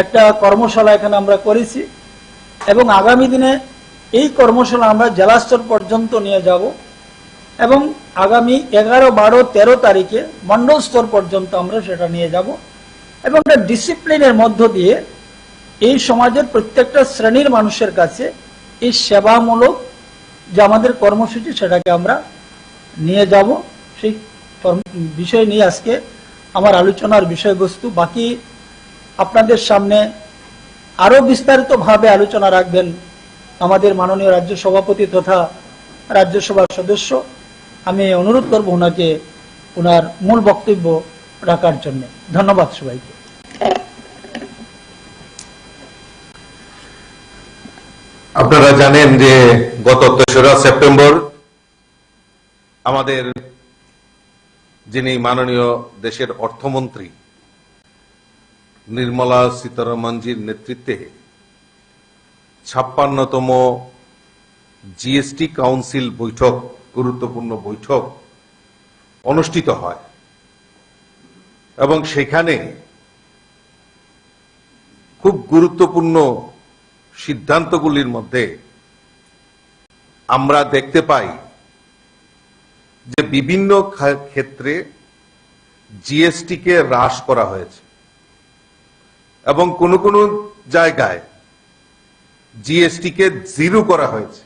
একটা কর্মশালা এখানে আমরা করেছি। এবং আগামী দিনে এই কর্মশালা আমরা জেলা স্তর পর্যন্ত নিয়ে যাব। এবং আগামী এগারো, বারো, তেরো তারিখে মন্ডল স্তর পর্যন্ত আমরা সেটা নিয়ে যাব। এবং একটা ডিসিপ্লিনের মধ্য দিয়ে এই সমাজের প্রত্যেকটা শ্রেণির মানুষের কাছে এই সেবামূলক যে আমাদের কর্মসূচি সেটাকে আমরা নিয়ে যাব। সেই বিষয় নিয়ে আজকে আমার আলোচনার বিষয়বস্তু। বাকি আপনাদের সামনে আরও বিস্তারিতভাবে আলোচনা রাখবেন আমাদের মাননীয় রাজ্য সভাপতি তথা রাজ্যসভার সদস্য। আমি অনুরোধ করব ওনাকে ওনার মূল বক্তব্য রাখার জন্য। ধন্যবাদ সবাইকে। আপনারা জানেন যে গত তেসরা সেপ্টেম্বর আমাদের যিনি মাননীয় দেশের অর্থমন্ত্রী নির্মলা সীতারামনজির নেতৃত্বে ছাপ্পান্নতম জিএসটি কাউন্সিল বৈঠক, গুরুত্বপূর্ণ বৈঠক অনুষ্ঠিত হয়। এবং সেখানে খুব গুরুত্বপূর্ণ সিদ্ধান্তগুলির মধ্যে আমরা দেখতে পাই যে বিভিন্ন ক্ষেত্রে জিএসটি কে হ্রাস করা হয়েছে। এবং কোন কোন জায়গায় জিএসটি কে জিরো করা হয়েছে।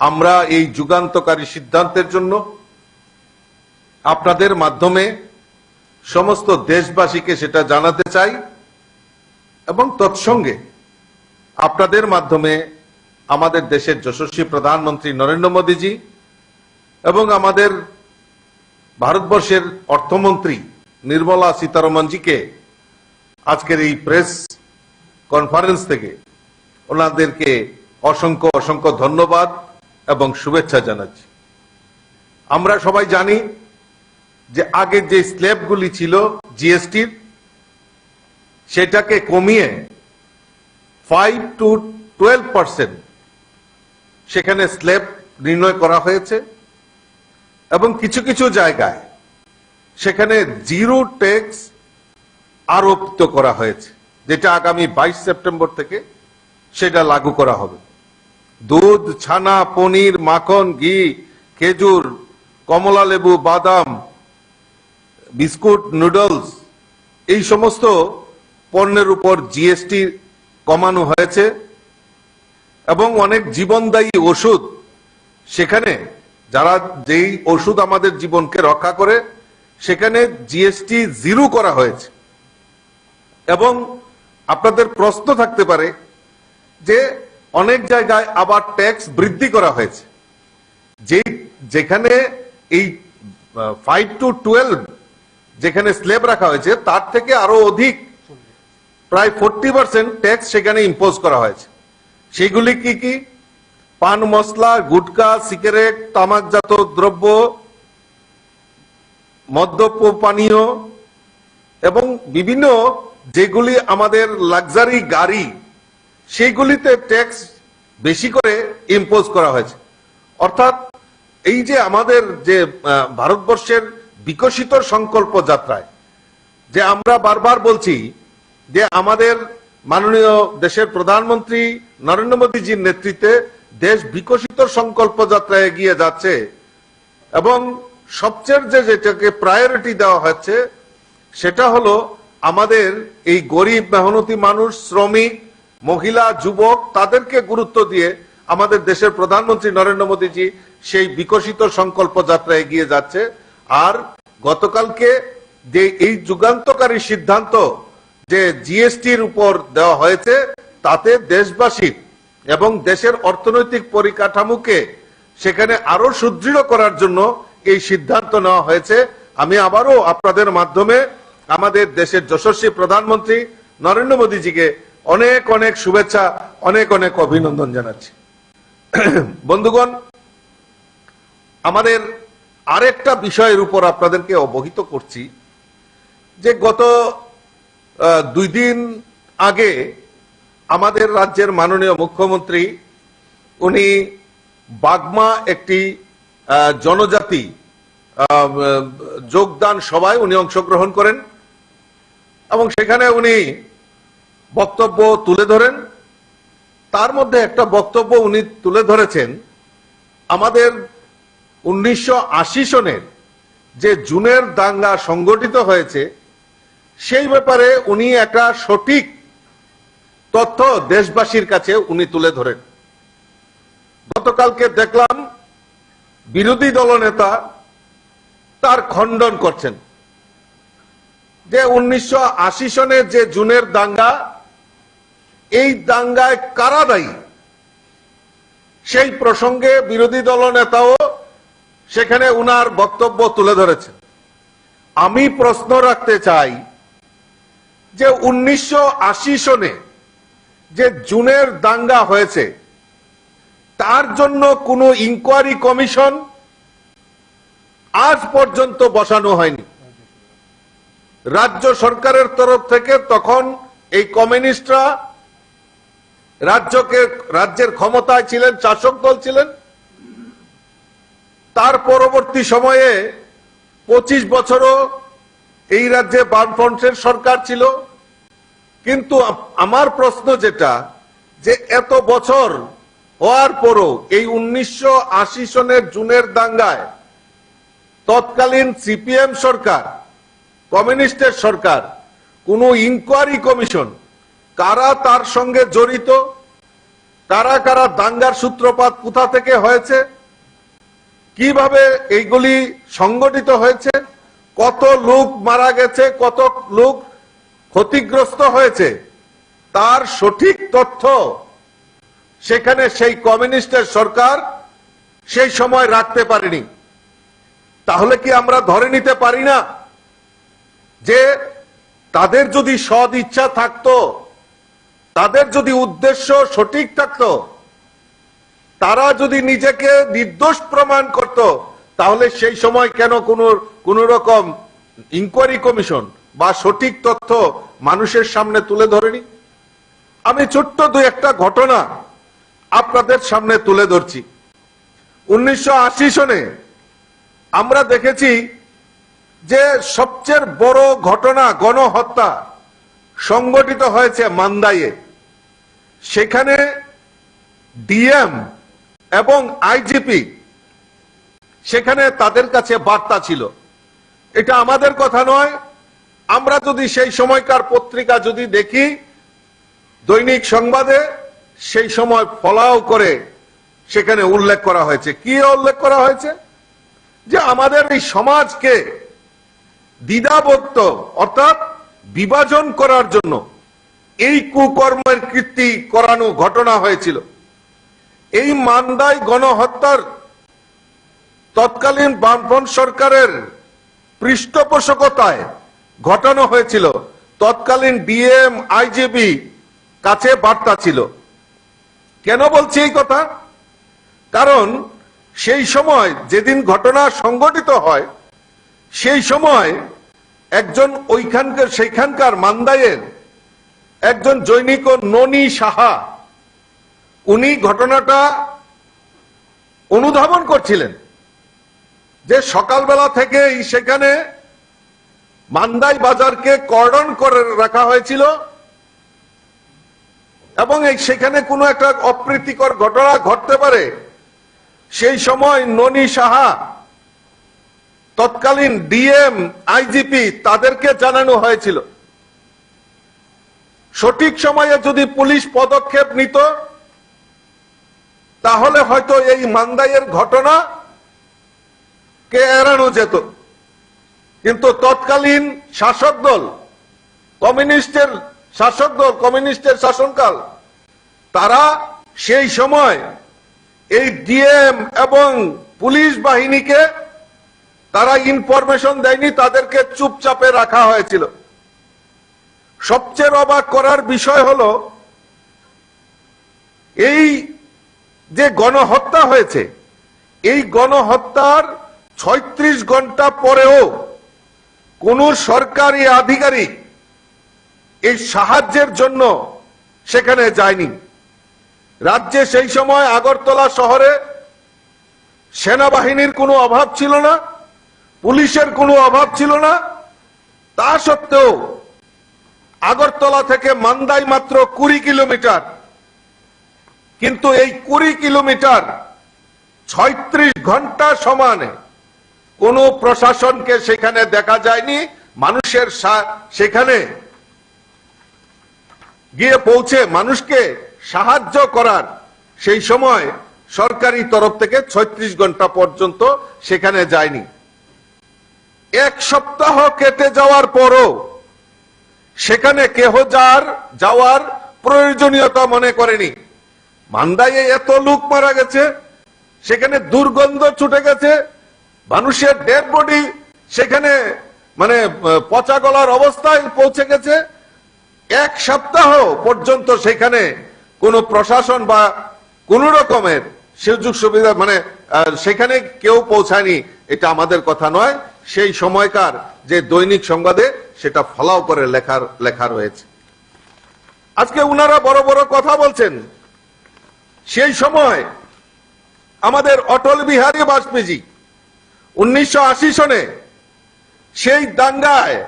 আমরা এই যুগান্তকারী সিদ্ধান্তের জন্য আপনাদের মাধ্যমে সমস্ত দেশবাসীকে সেটা জানাতে চাই এবং তৎসঙ্গে আপনাদের মাধ্যমে আমাদের দেশের যশস্বী প্রধানমন্ত্রী নরেন্দ্র মোদীজি এবং আমাদের ভারতবর্ষের অর্থমন্ত্রী নির্মলা সীতারমনজিকে আজকের এই প্রেস কনফারেন্স থেকে ওনাদেরকে অসংখ্য অসংখ্য ধন্যবাদ এবং শুভেচ্ছা জানাচ্ছি। আমরা সবাই জানি যে আগের যে স্ল্যাবগুলি ছিল জিএসটির সেটাকে কমিয়ে ফাইভ টু টুয়েলভ পার্সেন্ট সেখানে স্ল্যাব নির্ণয় করা হয়েছে এবং কিছু কিছু জায়গায় সেখানে জিরো ট্যাক্স আরোপিত করা হয়েছে, যেটা আগামী বাইশ সেপ্টেম্বর থেকে সেটা লাগু করা হবে। দুধ, ছানা, পনির, মাখন, ঘি, খেজুর, কমলা লেবু, বাদাম, বিস্কুট, নুডলস, এই সমস্ত পণ্যের উপর জিএসটি কমানো হয়েছে এবং অনেক জীবনদায়ী ওষুধ সেখানে, যারা যেই ওষুধ আমাদের জীবনকে রক্ষা করে, সেখানে জিএসটি জিরো করা হয়েছে। এবং আপনাদের প্রশ্ন থাকতে পারে যে অনেক জায়গায় আবার ট্যাক্স বৃদ্ধি করা হয়েছে। যে যেখানে এই ফাইভ টু টুয়েলভ যেখানে স্লেব রাখা হয়েছে, তার থেকে আরও অধিক, প্রায় ফোরটি পার্সেন্ট ট্যাক্স সেখানে ইম্পোজ করা হয়েছে। সেগুলি কি কি? পান মশলা, গুটকা সিগারেট তামাকজাত দ্রব্য, মদ্যপ পানীয় এবং বিভিন্ন যেগুলি আমাদের লাক্সারি গাড়ি, সেইগুলিতে ট্যাক্স বেশি করে ইম্পোজ করা হয়েছে। অর্থাৎ এই যে আমাদের যে ভারতবর্ষের বিকশিত সংকল্প যাত্রায়, যে আমরা বারবার বলছি যে আমাদের মাননীয় দেশের প্রধানমন্ত্রী নরেন্দ্র মোদীজির নেতৃত্বে দেশ বিকশিত সংকল্প যাত্রায় এগিয়ে যাচ্ছে এবং সবচেয়ে যে যেটাকে প্রায়োরিটি দেওয়া হচ্ছে, সেটা হলো আমাদের এই গরিব, মেহনতি মানুষ, শ্রমিক, মহিলা, যুবক, তাদেরকে গুরুত্ব দিয়ে আমাদের দেশের প্রধানমন্ত্রী নরেন্দ্র মোদীজি সেই বিকশিত সংকল্প যাত্রা এগিয়ে যাচ্ছে। আর গতকালকে যে এই যুগান্তকারী সিদ্ধান্ত যে জিএসটির উপর দেওয়া হয়েছে, তাতে দেশবাসীর এবং দেশের অর্থনৈতিক পরিকাঠামোকে সেখানে আরও সুদৃঢ় করার জন্য এই সিদ্ধান্ত নেওয়া হয়েছে। আমি আবারও আপনাদের মাধ্যমে আমাদের দেশের যশস্বী প্রধানমন্ত্রী নরেন্দ্র মোদীজিকে অনেক অনেক শুভেচ্ছা, অনেক অনেক অভিনন্দন জানাচ্ছি। বন্ধুগণ, আমাদের আরেকটা বিষয়ের উপর আপনাদেরকে অবহিত করছি, যে গত দুই দিন আগে আমাদের রাজ্যের মাননীয় মুখ্যমন্ত্রী, উনি বাগমা একটি জনজাতি যোগদান সভায় উনি অংশগ্রহণ করেন। এবং সেখানে উনি বক্তব্য তুলে ধরেন। তার মধ্যে একটা বক্তব্য উনি তুলে ধরেছেন, আমাদের উনিশশো আশি সনের যে জুনের দাঙ্গা সংগঠিত হয়েছে, সেই ব্যাপারে উনি একটা সঠিক তথ্য দেশবাসীর কাছে উনি তুলে ধরেন। গতকালকে দেখলাম বিরোধী দলনেতা তার খণ্ডন করছেন। যে উনিশশো আশি সনের যে জুনের দাঙ্গা, এই দাঙ্গায় কারা দায়ী? সেই প্রসঙ্গে বিরোধী দল নেতাও সেখানে উনার বক্তব্য তুলে ধরেছেন। আমি প্রশ্ন রাখতে চাই যে উনিশশো আশি সনে যে জুনের দাঙ্গা হয়েছে, তার জন্য কোনো ইনকোয়ারি কমিশন আজ পর্যন্ত বসানো হয়নি। রাজ্য সরকারের তরফ থেকে তখন এই কমিউনিস্টরা রাজ্যকে, রাজ্যের ক্ষমতায় ছিলেন, শাসক দল ছিলেন। তার পরবর্তী সময়ে পঁচিশ বছরও এই রাজ্যে বামফ্রন্টের সরকার ছিল। কিন্তু আমার প্রশ্ন যেটা, যে এত বছর হওয়ার পরও এই উনিশশো আশি সনের জুনের দাঙ্গায় তৎকালীন সিপিএম সরকার কমিউনিস্টের সরকার, কোন ইনকোয়ারি কমিশন কারা তার সঙ্গে জড়িত, কারা কারা দাঙ্গার সূত্রপাত, কোথা থেকে হয়েছে, কীভাবে এইগুলি সংগঠিত হয়েছে, কত লোক মারা গেছে, কত লোক ক্ষতিগ্রস্ত হয়েছে, তার সঠিক তথ্য সেখানে সেই কমিউনিস্টের সরকার সেই সময় রাখতে পারেনি। তাহলে কি আমরা ধরে নিতে পারি না? যে তাদের যদি সদ ইচ্ছা থাকতো, তাদের যদি উদ্দেশ্য সঠিক থাকতো, তারা যদি নিজেকে নির্দোষ প্রমাণ করত, তাহলে সেই সময় কেন কোন কোন রকম ইনকোয়ারি কমিশন বা সঠিক তথ্য মানুষের সামনে তুলে ধরেনি? আমি ছোট্ট দুই একটা ঘটনা আপনাদের সামনে তুলে ধরছি। উনিশশো আশি সনে আমরা দেখেছি যে সবচেয়ে বড় ঘটনা গণহত্যা সংগঠিত হয়েছে মান্দাইয়ে, সেখানে ডিএম এবং আইজিপি, সেখানে তাদের কাছে বার্তা ছিল। এটা আমাদের কথা নয়। আমরা যদি সেই সময়কার পত্রিকা যদি দেখি, দৈনিক সংবাদে সেই সময় ফলাও করে সেখানে উল্লেখ করা হয়েছে। কি উল্লেখ করা হয়েছে? যে আমাদের এই সমাজকে দ্বিধাভক্ত অর্থাৎ বিভাজন করার জন্য। এই কুকর্মের কীর্তি করানো ঘটনা হয়েছিল। এই মান্দাই গণহত্যার তৎকালীন বামফ্রন্ট সরকারের পৃষ্ঠপোষকতায় ঘটানো হয়েছিল। তৎকালীন ডিএম, আইজিবি কাছে বার্তা ছিল। কেন বলছি এই কথা? কারণ সেই সময় যেদিন ঘটনা সংগঠিত হয় সেই সময় একজন ওইখানকার, সেইখানকার মান্দাইয়ের একজন জৈনিক ও ননী সাহা, উনি ঘটনাটা অনুধাবন করছিলেন যে সকালবেলা থেকেই সেখানে মান্দাই বাজারকে কর্ডন করে রাখা হয়েছিল এবং এই সেখানে কোনো একটা অপ্রীতিকর ঘটনা ঘটতে পারে। সেই সময় ননী সাহা তৎকালীন ডিএম, আইজিপি তাদেরকে জানানো হয়েছিল। সঠিক সময়ে যদি পুলিশ পদক্ষেপ নিত, তাহলে হয়তো এই মান্দাইয়ের ঘটনা কে এড়ানো যেত। কিন্তু তৎকালীন শাসক দল, কমিউনিস্টের শাসক দল, কমিউনিস্টের শাসনকাল, তারা সেই সময় এই ডিএম এবং পুলিশ বাহিনীকে তারা ইনফরমেশন দেয়নি, তাদেরকে চুপচাপে রাখা হয়েছিল। সবচেয়ে অবাক করার বিষয় হলো, এই যে গণহত্যা হয়েছে, এই গণহত্যার ছয়ত্রিশ ঘণ্টা পরেও কোন সরকারি আধিকারিক এই সাহায্যের জন্য সেখানে যায়নি। রাজ্যে সেই সময় আগরতলা শহরে সেনাবাহিনীর কোনো অভাব ছিল না। পুলিশের কোনো অভাব ছিল না। তা সত্ত্বেও আগরতলা থেকে মান্দাই মাত্র কুড়ি কিলোমিটার। কিন্তু এই কুড়ি কিলোমিটার ছয়ত্রিশ ঘণ্টা সমানে কোন প্রশাসনকে সেখানে দেখা যায়নি, মানুষের সেখানে গিয়ে পৌঁছে মানুষকে সাহায্য করার সেই সময় সরকারি তরফ থেকে ছয়ত্রিশ ঘণ্টা পর্যন্ত সেখানে যায়নি। এক সপ্তাহ কেটে যাওয়ার পরও সেখানে কেহ যার যাওয়ার প্রয়োজনীয়তা মনে করেনি। মান্দাইয়ে এত লোক মারা গেছে, সেখানে দুর্গন্ধ ছুটে গেছে, মানুষের ডেড বডি সেখানে মানে পচা গলার অবস্থায় পৌঁছে গেছে। এক সপ্তাহ পর্যন্ত সেখানে কোনো প্রশাসন বা কোন রকমের সুযোগ সুবিধা মানে সেখানে কেউ পৌঁছায়নি। এটা আমাদের কথা নয়, সেই সময়কার যে দৈনিক সংবাদে সেটা ফলাও করে লেখার, লেখা রয়েছে। আজকে উনারা বড় বড় কথা বলছেন। সেই সময় আমাদের অটল বিহারী বাজপেয়ী উনিশশো আশি সনে সেই দাঙ্গায়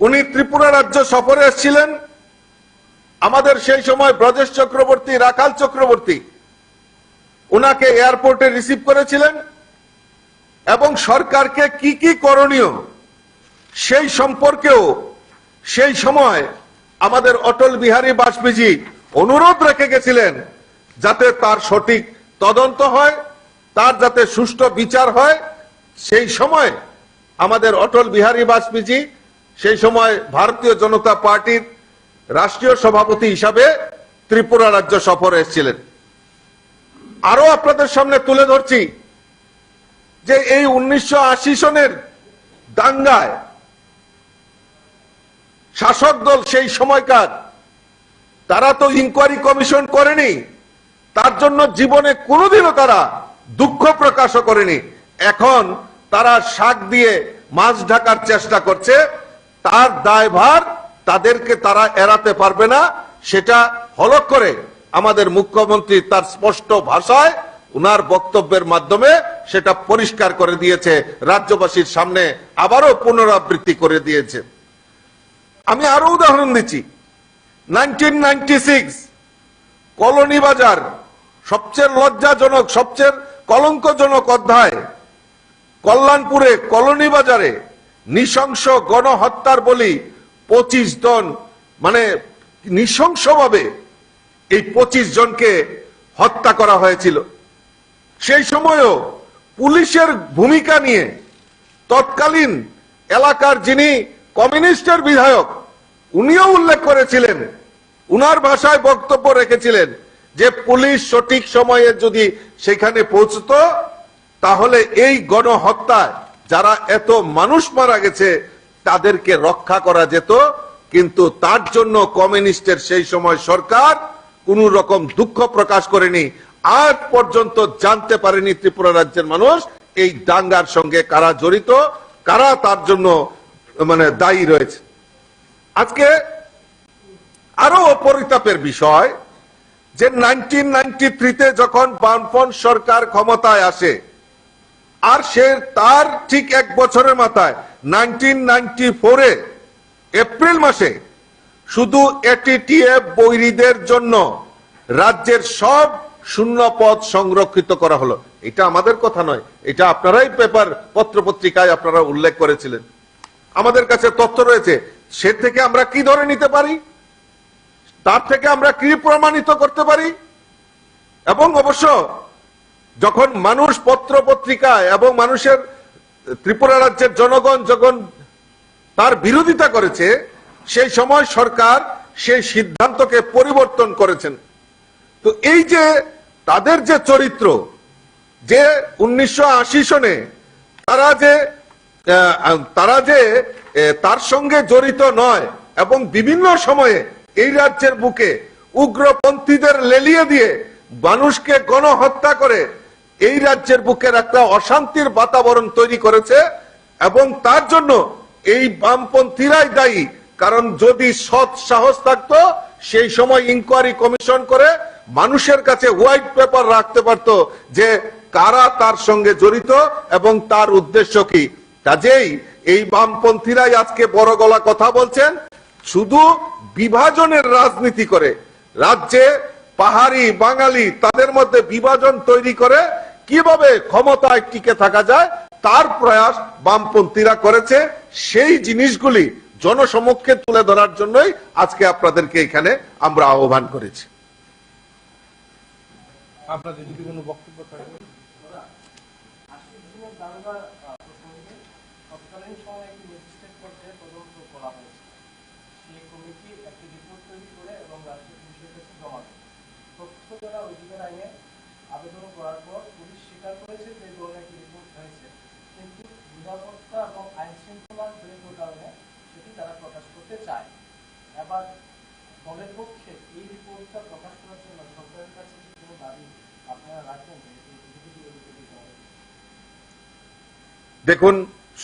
উনি ত্রিপুরা রাজ্য সফরে এসেছিলেন। আমাদের সেই সময় ব্রজেশ চক্রবর্তী রাখাল চক্রবর্তী, উনাকে এয়ারপোর্টে রিসিভ করেছিলেন। এবং সরকারকে কি কি করণীয় সেই সম্পর্কেও সেই সময় আমাদের অটল বিহারী বাজপেয়ী অনুরোধ রেখে গেছিলেন যাতে তার সঠিক তদন্ত হয়, তার যাতে সুষ্ঠু বিচার হয়। সেই সময় আমাদের অটল বিহারী বাজপেয়ী, সেই সময় ভারতীয় জনতা পার্টির রাষ্ট্রীয় সভাপতি হিসাবে ত্রিপুরা রাজ্য সফরে এসেছিলেন। আরও আপনাদের সামনে তুলে ধরছি যে এই উনিশশো আশি সনের দাঙ্গায় শাসক দল সেই সময়কার, তারা তো ইনকোয়ারি কমিশন করেনি, তার জন্য জীবনে কোনোদিনও তারা দুঃখ প্রকাশও করেনি। এখন তারা শাক দিয়ে মাছ ঢাকার চেষ্টা করছে, তার দায়ভার তাদেরকে তারা এড়াতে পারবে না, সেটা হলক করে আমাদের মুখ্যমন্ত্রী তার স্পষ্ট ভাষায় উনার বক্তব্যের মাধ্যমে সেটা পরিষ্কার করে দিয়েছে, রাজ্যবাসীর সামনে আবারও পুনরাবৃত্তি করে দিয়েছে। আমি আরও উদাহরণ দিচ্ছি। নাইনটিন কলোনি বাজার, সবচেয়ে লজ্জাজনক, সবচেয়ে কলঙ্কজনক অধ্যায়। কল্যাণপুরে, কলোনি বাজারে নৃশংস গণহত্যার বলি পঁচিশ জন মানে নৃশংসভাবে এই পঁচিশ জনকে হত্যা করা হয়েছিল। সেই সময়ও পুলিশের ভূমিকা নিয়ে তৎকালীন এলাকার যিনি কমিউনিস্টের বিধায়ক, উনিও উল্লেখ করেছিলেন, উনার ভাষায় বক্তব্য রেখেছিলেন যে পুলিশ সঠিক সময়ে যদি সেখানে পৌঁছতো, তাহলে এই গণহত্যায় যারা এত মানুষ মারা গেছে, তাদেরকে রক্ষা করা যেত। কিন্তু তার জন্য কমিউনিস্টের সেই সময় সরকার কোন রকম দুঃখ প্রকাশ করেনি। আজ পর্যন্ত জানতে পারেনি ত্রিপুরা রাজ্যের মানুষ এই দাঙ্গার সঙ্গে কারা জড়িত, কারা তার জন্য মানে দায়ী রয়েছে। আজকে আরও অপরিতাপের বিষয় যে নাইনটিন নাইনটি থ্রিতে যখন বামফ্রন্ট সরকার ক্ষমতায় আসে, আর সে তার ঠিক এক বছরের মাথায় নাইনটিন নাইনটি ফোরে, এপ্রিল মাসে শুধু এটিটিএফ বৈরীদের জন্য রাজ্যের সব শূন্য পদ সংরক্ষিত করা হলো। এটা আমাদের কথা নয়। এটা আপনারাই পেপার পত্র পত্রিকায় আপনারা উল্লেখ করেছিলেন। আমাদের কাছে তথ্য রয়েছে, সে থেকে আমরা কি ধরে নিতে পারি? তার থেকে আমরা কি প্রমাণিত করতে পারি? এবং অবশ্য যখন মানুষ পত্র পত্রিকায় এবং মানুষের ত্রিপুরা রাজ্যের জনগণ যখন তার বিরোধিতা করেছে, সেই সময় সরকার সেই সিদ্ধান্তকে পরিবর্তন করেছেন। তো এই যে তাদের যে চরিত্র, যে উনিশশো আশি সনে তারা যে তারা যে তার সঙ্গে জড়িত নয় এবং বিভিন্ন সময়ে এই রাজ্যের বুকে উগ্রপন্থীদের লেলিয়ে দিয়ে মানুষকে গণহত্যা করে এই রাজ্যের বুকের একটা অশান্তির বাতাবরণ তৈরি করেছে এবং তার জন্য এই বামপন্থীরাই দায়ী। কারণ যদি সৎ সাহস থাকতো সেই সময় ইনকোয়ারি কমিশন করে মানুষের কাছে হোয়াইট পেপার রাখতে পারত যে কারা তার সঙ্গে জড়িত এবং তার উদ্দেশ্য কি। কাজেই এই বামপন্থীরাই আজকে বড় গলা কথা বলছেন। শুধু বিভাজনের রাজনীতি করে। রাজ্যে পাহাড়ি বাঙালি তাদের মধ্যে বিভাজন তৈরি করে কীভাবে ক্ষমতায় টিকে থাকা যায়, তার প্রয়াস বামপন্থীরা করেছে। সেই জিনিসগুলি জনসমক্ষে তুলে ধরার জন্যই আজকে আপনাদেরকে এখানে আমরা আহ্বান করেছি। আপনাদের যদি কোনো বক্তব্য থাকে। আবেদন করার পর পুলিশ স্বীকার যে ধরনের একটি রিপোর্ট হয়েছে। কিন্তু নিরাপত্তা এবং আইন শৃঙ্খলা জড়িত কারণে তারা প্রকাশ করতে চায়। এবার দলের পক্ষে এই রিপোর্টটা প্রকাশ করার জন্য সরকারের কাছে কি কোনো দাবি আপনারা রাখবেন দেখুন,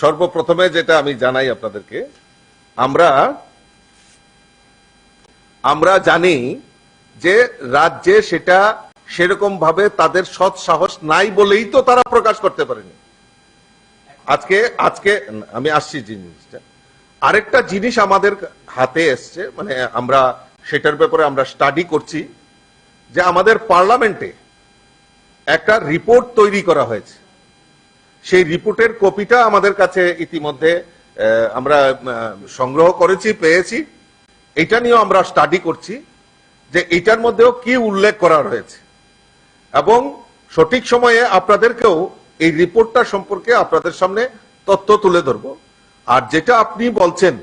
সর্বপ্রথমে যেটা আমি জানাই আপনাদেরকে, আমরা আমরা জানি যে রাজ্যে সেটা সেরকম ভাবে তাদের সৎ সাহস নাই বলেই তো তারা প্রকাশ করতে পারেনি। আজকে আজকে, আমি আসছি জিনিসটা। আরেকটা জিনিস আমাদের হাতে এসছে মানে আমরা সেটার ব্যাপারে আমরা স্টাডি করছি, যে আমাদের পার্লামেন্টে একটা রিপোর্ট তৈরি করা হয়েছে। সেই রিপোর্টের কপিটা আমাদের কাছে ইতিমধ্যে আমরা সংগ্রহ করেছি, পেয়েছি। এটা নিয়েও আমরা স্টাডি করছি, যে এটার মধ্যেও কি উল্লেখ করা রয়েছে এবং সঠিক সময়ে আপনাদেরকেও এই রিপোর্টটা সম্পর্কে আপনাদের সামনে তথ্য তুলে ধরব। আর যেটা আপনি বলছেন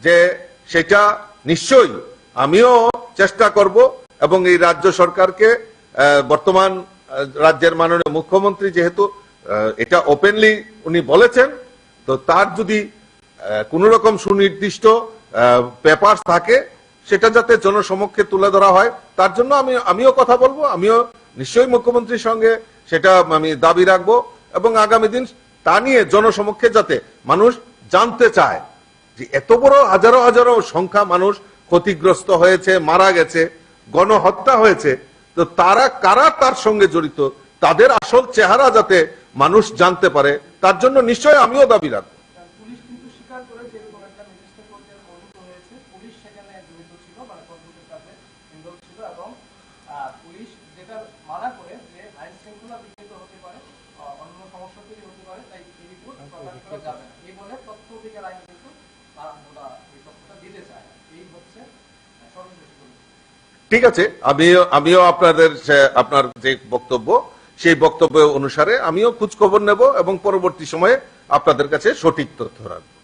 যে সেটা নিশ্চয়ই আমিও চেষ্টা করব এবং এই রাজ্য সরকারকে বর্তমান রাজ্যের মাননীয় মুখ্যমন্ত্রী যেহেতু এটা ওপেনলি উনি বলেছেন, তো তার যদি কোন রকম সুনির্দিষ্ট পেপার থাকে, সেটা যাতে জনসমক্ষে তুলে ধরা হয়, তার জন্য আমি, আমিও কথা বলব, আমিও নিশ্চয়ই মুখ্যমন্ত্রীর সঙ্গে সেটা আমি দাবি রাখব এবং আগামী দিন তা নিয়ে জনসমক্ষে যাতে মানুষ জানতে চায় যে এত বড় হাজারো হাজারো সংখ্যা মানুষ ক্ষতিগ্রস্ত হয়েছে, মারা গেছে, গণহত্যা হয়েছে, তো তারা কারা তার সঙ্গে জড়িত? তাদের আসল চেহারা যাতে মানুষ জানতে পারে, তার জন্য নিশ্চয় আমিও দাবি রাখব পুলিশ কিন্তু স্বীকার করে যে এরকম একটা ম্যাজিস্ট্রেট পর্যায়ে তদন্ত হয়েছে পুলিশ সেখানে জড়িত ছিল মানে তদন্তের কাজে ইনভলভ ছিল এবং আহ, পুলিশ যেটা মানা করে যে আইন শৃঙ্খলা বিঘ্নিত হতে পারে আহ, অন্য সমস্যা তৈরি হতে পারে তাই এই রিপোর্ট প্রকাশ করা যাবে না এই বলে তথ্য অধিকার আইন কিন্তু তারা ওরা এই তথ্যটা দিতে চায় এই হচ্ছে আহ, সর্বশেষ পরিস্থিতি ঠিক আছে, আমিও আমিও আপনাদের আপনার যে বক্তব্য, সেই বক্তব্য অনুসারে আমিও খোঁজখবর নেব এবং পরবর্তী সময়ে আপনাদের কাছে সঠিক তথ্য রাখব।